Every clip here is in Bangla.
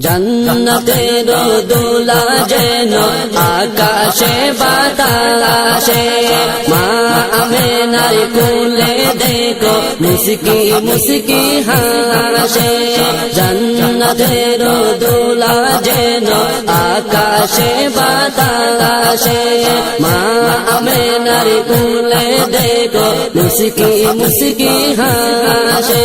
জন্নতের দোলা যেন আকাশে বাতাসে মা আমেনার কুলে দেখো মুসকি মুসকি হাসে জন্নতের দোলা যেন আকাশে বাতাসে মা আমেনার কুলে দেখো মুসকি মুসকি হাসে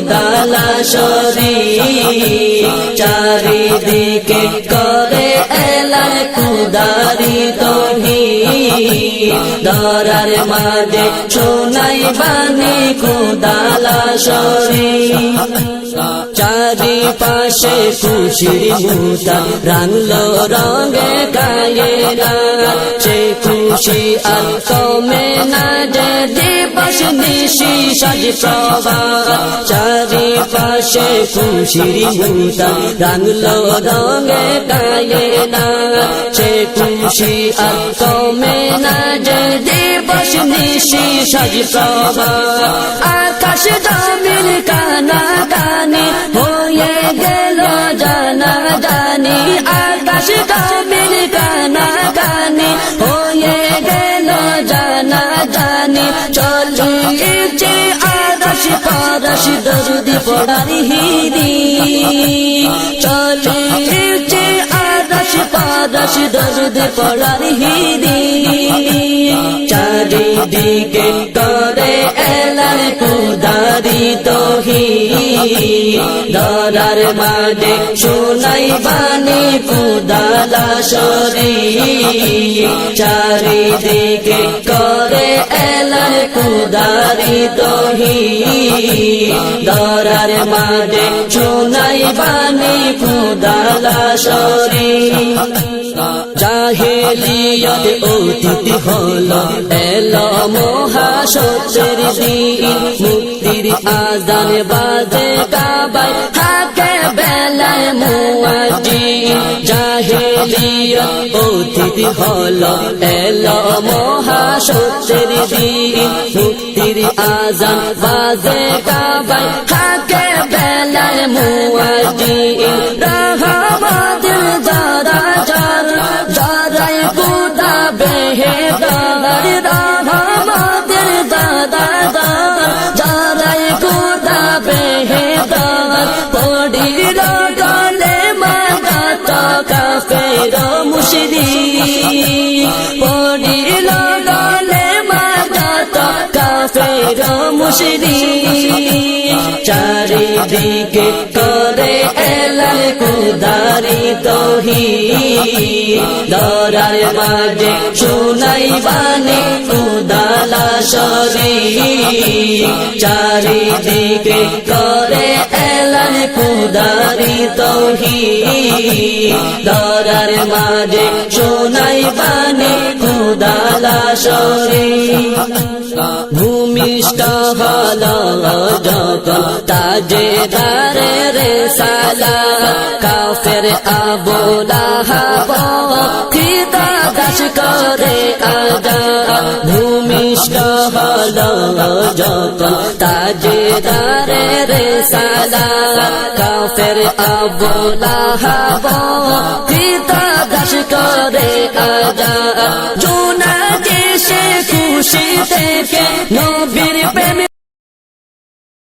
কুদালা সরি চারিদিকে করে এলা কুদারি দহি দরার মাঝে শোনাই বাণী কুদালা সরি চারি পাশে খুশির মুতা রাঙলো রঙে গায়েরা সে খুশি আর কমে না যে দিবস নিশি সাজ প্রভা চারি পাশে খুশির মুতা রাঙলো রঙে গায়েরা সে খুশি আর কমে না যে দিবস নিশি সাজ প্রভা আকাশ জমিন কানা কানে হয়ে গেল জানা জানি আকাশ জমিন কানা কানে হয়ে গেল জানা জানি চলিয়েছে আদর্শ পরশ দরদি পড়ারি হিদি পরশ দরদি পড়ারি হিদি। চারিদিকে করে এলার কুদারি তহি দরার মাঝে শোনাই বাণী কুদালা সরি। চারিদিকে করে এলার কুদারি তহি দরার মাঝে শোনাই বাণী কুদালা সরি। জাহেলিয়ত অতিথি হল। এল মহাসত্যের দিন। মুক্তির আজান বাজে গাবাই থাকে বেলায় মুয়াজিন জাহেলিয়ত অতিথি হল। এল মহাসত্যের দিন। মুক্তির আজান বাজে গাবাই থাকে বেলায় মুয়াজিন মুশরি চারিদিকে করে এলাল কুদারি তহি দরার মাঝে শোনাই বাণী কুদালা সরি চারিদিকে করে এলাল কুদারি তহি দরার মাঝে শোনাই বাণী দালা সরে। ভূমিষ্ঠ হল জগ তাজে দারে রে সালা কাফের আবোলা হাব খিদা দাস করে আদা। ভূমিষ্ঠ হল জগ তাজে দারে রে সালা কাফের আবোলা হাব খিদা দাস করে আদা।